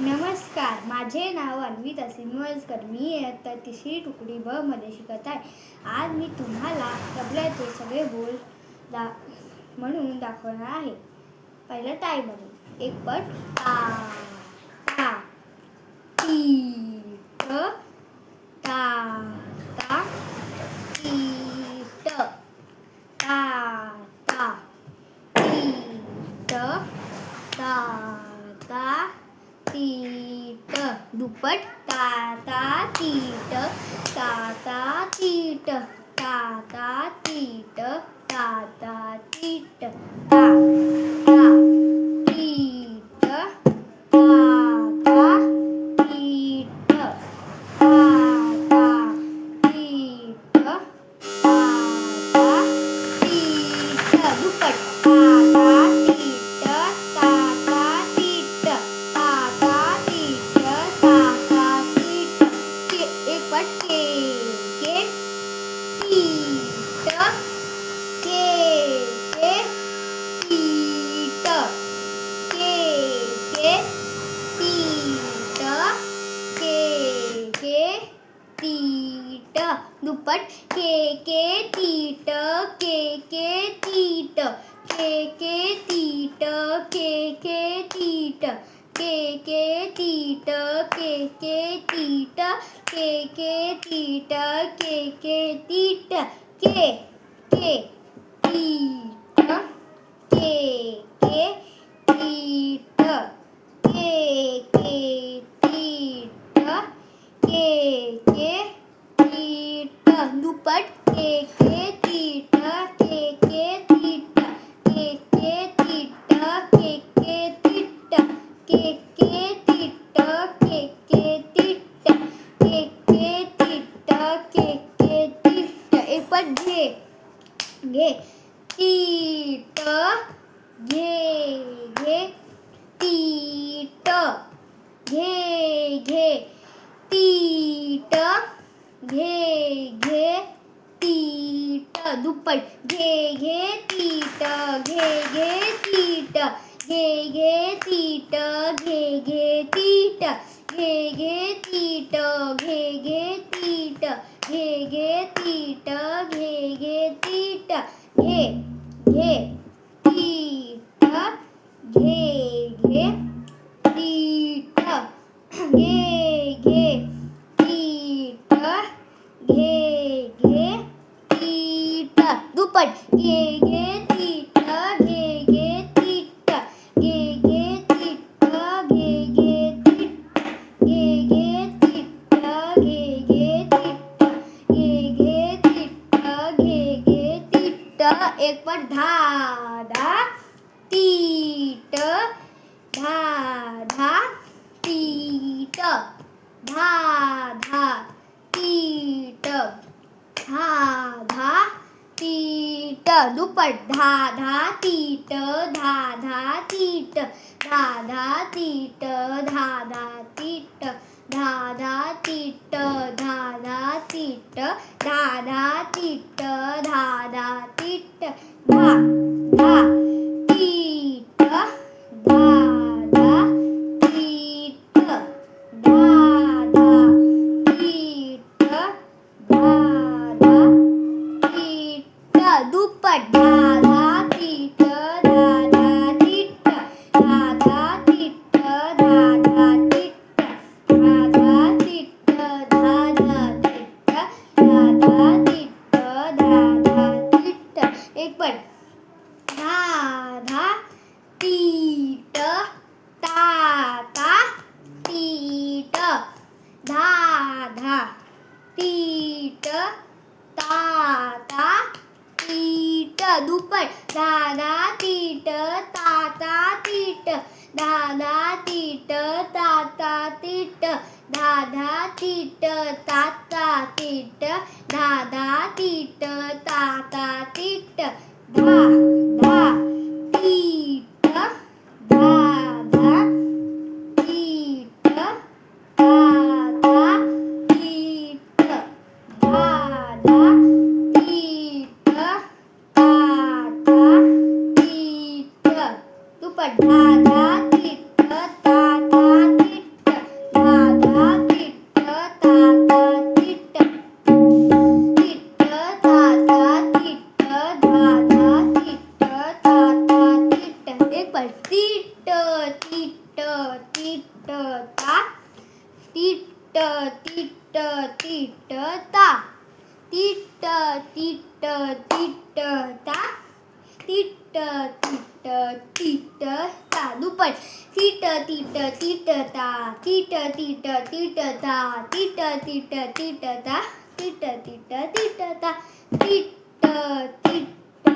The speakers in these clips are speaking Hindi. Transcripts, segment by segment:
नमस्कार. माझे नाव अन्विता सिमोळकर मी इयत्ता तिसरी तुकडी ब मध्ये शिकत आहे. आज मी तुम्हाला तबल्याचे सगळे बोल दा म्हणून दाखवणार आहे. पहिलं टाय म्हणून एक पट. आ टी Yeah. What eh, a एक पर धा धा टीट धा धा टीट धा धा टीट धा धा टीट दुपट धा धा टीट धा धा टीट धा धा टीट धा धा, तीट धाधा तीट धाधा तीट धाधा तीट धाधा तीट धा धा तीट धा। ईट ताता तीट दुपट, दादा तीट ताता तीट दादा तीट ताता तीट दादा तीट ताता तीट दादा तीट ताता तीट धा धा तीट બધા திட்டதா திட்ட திட்ட திட்டதா திட்ட திட்ட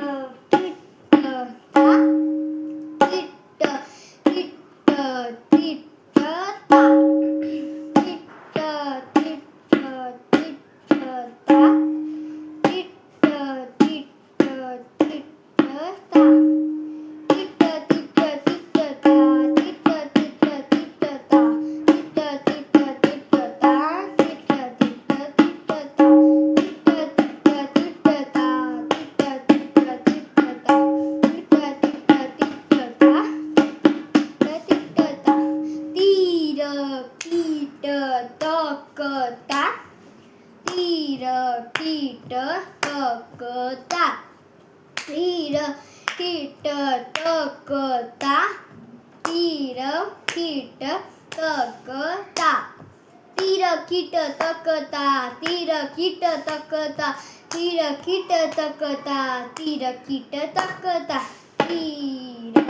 कीट तकता तीर कीट तकता तीर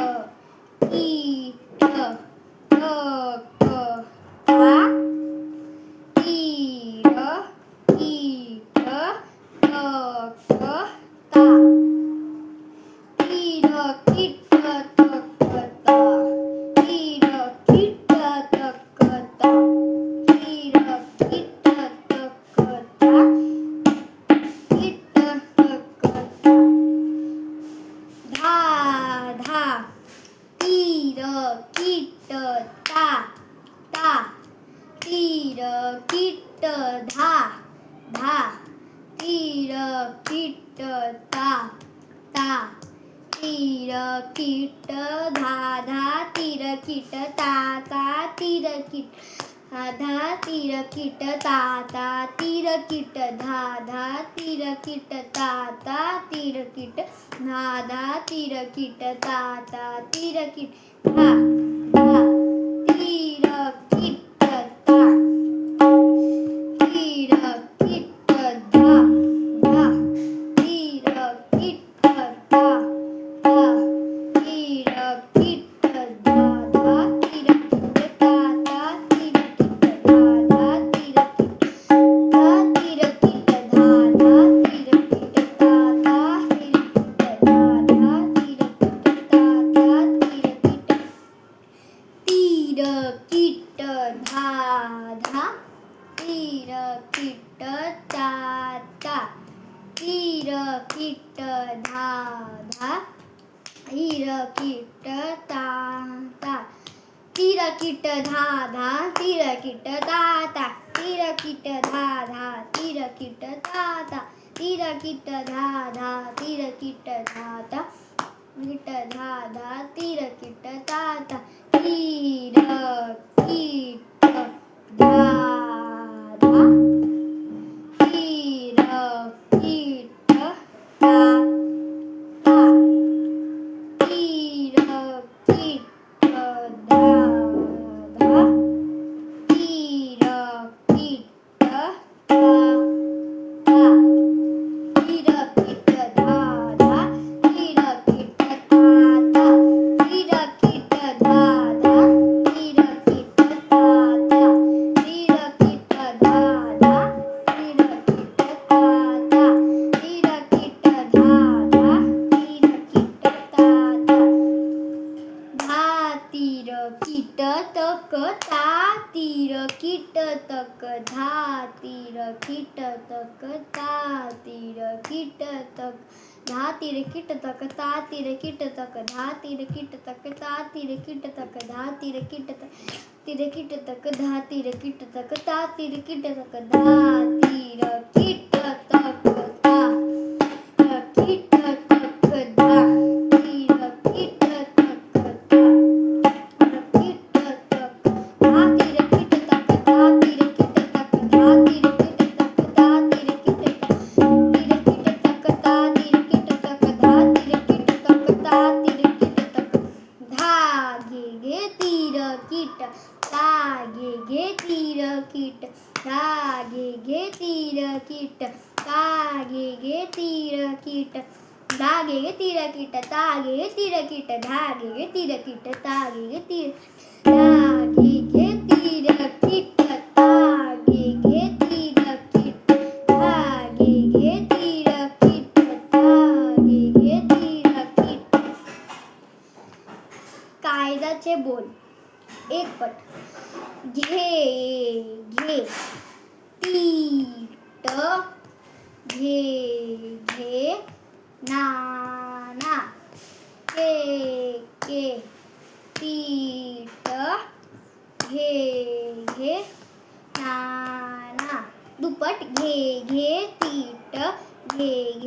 कीट तीर किट धा तीर किट ताता तीर किट धाधा तीर किट ताता तीर किट धाधा तीर किट ताता तीर किट धा तीर किट ताता तीर किट धा धाता कीट धाधा तीर किट ताता कीर कीट धाधा धा तिर किट तक ता तिर किट तक धा तिर किट तक ता तिर किट तक धा तिर किट तक तिर किट तक धा तिर किट तक ता तिर किट तक धा तिर किट तक ता किट तागे तिरकिट धागे तिरकिट तागे तिर धागे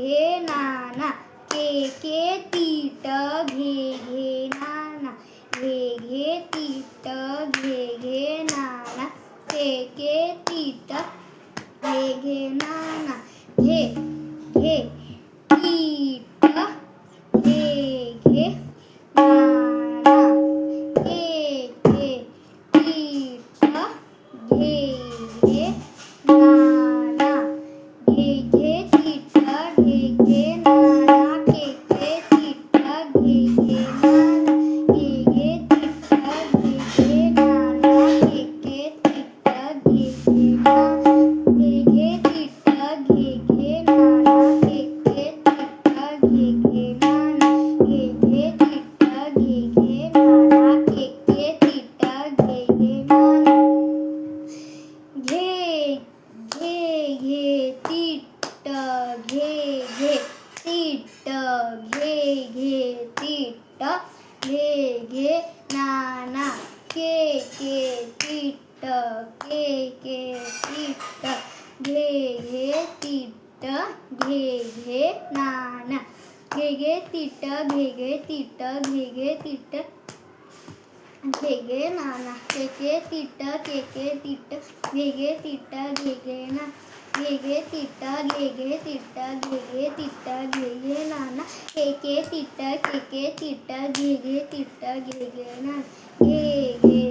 घे नाना के के तीट घे घे नाना घे घे तीट घे घे नाना के के तीट घे घे नाना घे घे घे घे नाना घे घे तीट घे घे तीट घे घे तीट घे घे नाना के के तीट के के तीट घे घे तीट घे घे ना घे घे तीट घे घे तीट घे घे तीट घे घे नाना के के तीट के के तीट घे घे तीट घे घे ना घे घे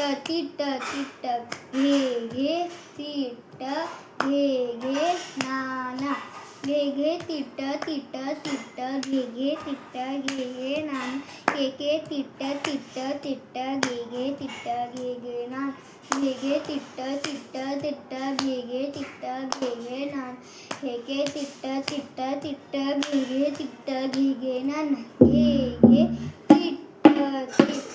टीट टीट घे घे तीट घे घे नाना घे घे तीट तीट तीट घे घे तीट घे घे नाना घे घे तीट तीट तीट घे घे तीट घे घे नान घे घे तीट तीट तीट घे घे तीट घे घे नान घे घे तीट तीट तीट घे घे तीट घे घे नान घे घे तीट तीट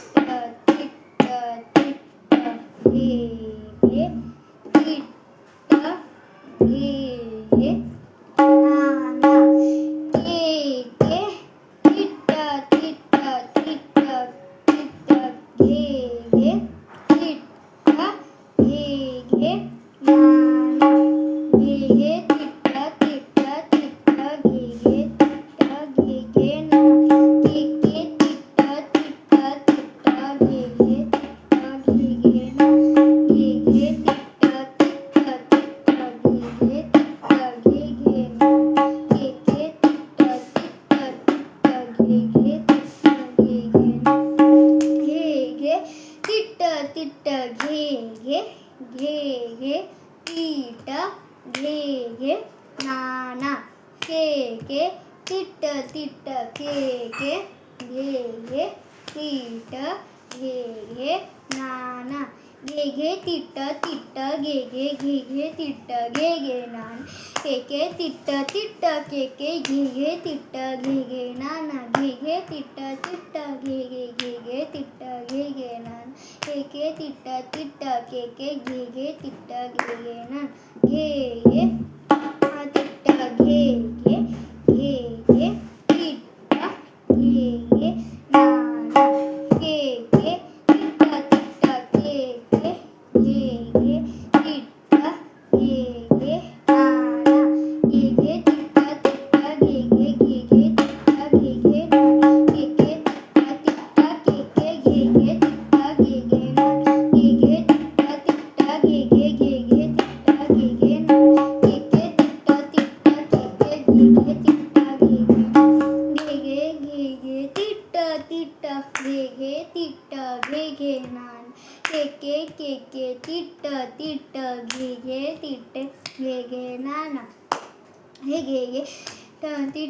तिट तिट घे घे घे घे तीट घे घे, नाना, के के तिट तिट के के घे घे तीट घे घे, नाना घे घे तिट तिट घे घे घे घे तिट घे घे नान के के तिट तिट के के घे घे तिट घे घे नाना घे घे तिट तिट घे घे घे घे तिट घे घे नान के के तिट तिट के के घे घे तिट घे घे नान घे घे तिट घे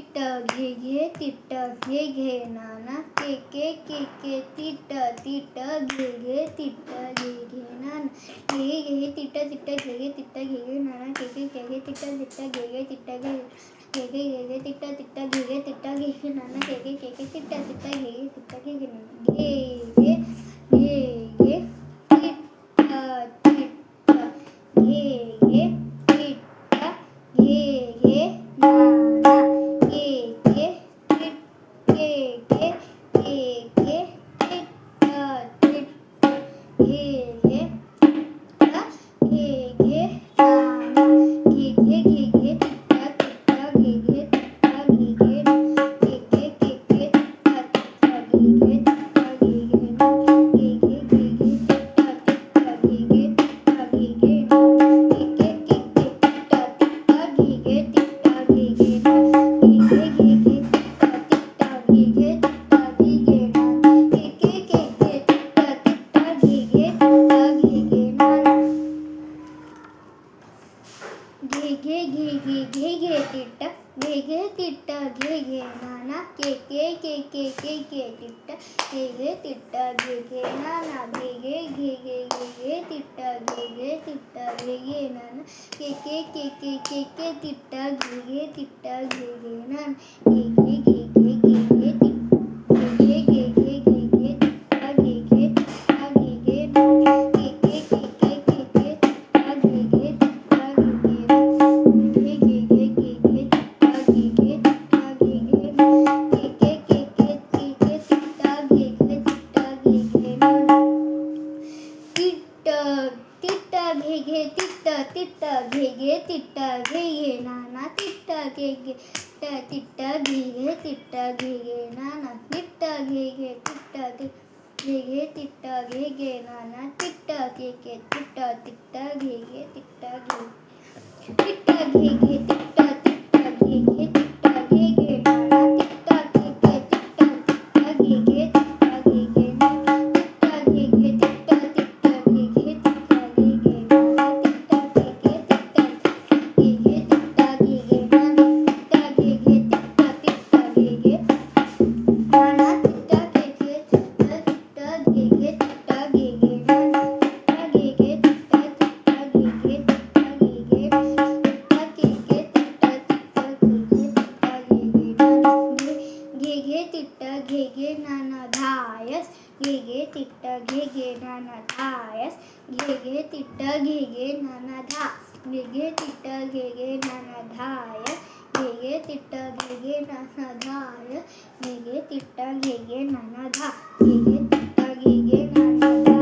तिट घे घे तिट घे घे नाना के के के के तिट तिट घे घे तिट घे घे नाना घे घे घे तिट तिट घे घे तिट घे घे नाना के के के के तिट तिट घे घे तिट घे घे घे घे घे तिट तिट घे घे तिट घे घे नाना के के के के तिट तिट घे घे तिट घे घे घे ये ये टिट्टा टिट्टा ये ये टिट्टा ये के के के के के के तिट्टा गे गे तिट्टा गे गे नान के के ಗೆಗೆ ತಿಟ್ಟ ಗೆಗೆ ನನಧಾಯ ಗೆಗೆ ತಿಟ್ಟ ಗೆಗೆ ನನಧಾಯ ಗೆಗೆ ತಿಟ್ಟ ಗೆಗೆ ನನಧ ಗೆಗೆ ತಿಟ್ಟ ಗೆಗೆ ನನಧ